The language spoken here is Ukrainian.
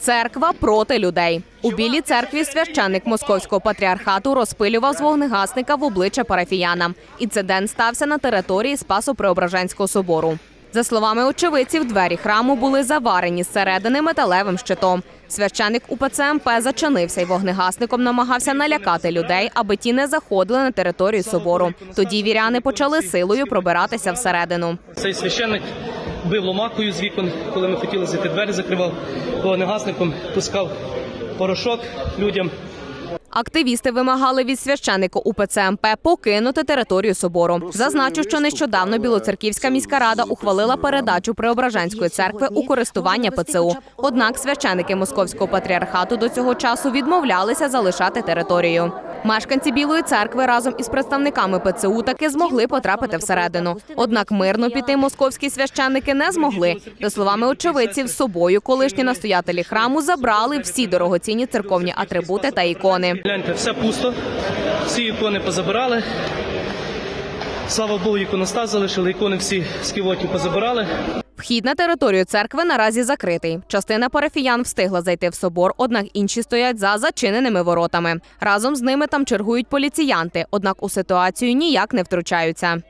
Церква проти людей. У білій церкві священник московського патріархату розпилював з вогнегасника в обличчя парафіянам. Інцидент стався на території Спасо-Преображенського собору. За словами очевидців, двері храму були заварені зсередини металевим щитом. Священник УПЦ МП зачинився і вогнегасником намагався налякати людей, аби ті не заходили на територію собору. Тоді віряни почали силою пробиратися всередину. Цей священник бив ломакою з вікон, коли ми хотіли зайти двері, закривав вогнегасником, пускав порошок людям. Активісти вимагали від священника УПЦ МП покинути територію собору. Зазначу, що нещодавно Білоцерківська міська рада ухвалила передачу Преображенської церкви у користування ПЦУ. Однак священики московського патріархату до цього часу відмовлялися залишати територію. Мешканці Білої церкви разом із представниками ПЦУ таки змогли потрапити всередину. Однак мирно піти московські священники не змогли. За словами очевидців, з собою колишні настоятелі храму забрали всі дорогоцінні церковні атрибути та ікони. Гляньте, все пусто, всі ікони позабирали. Слава Богу, іконостас залишили, ікони всі з ківотів позабирали. Вхід на територію церкви наразі закритий. Частина парафіян встигла зайти в собор, однак інші стоять за зачиненими воротами. Разом з ними там чергують поліціянти, однак у ситуацію ніяк не втручаються.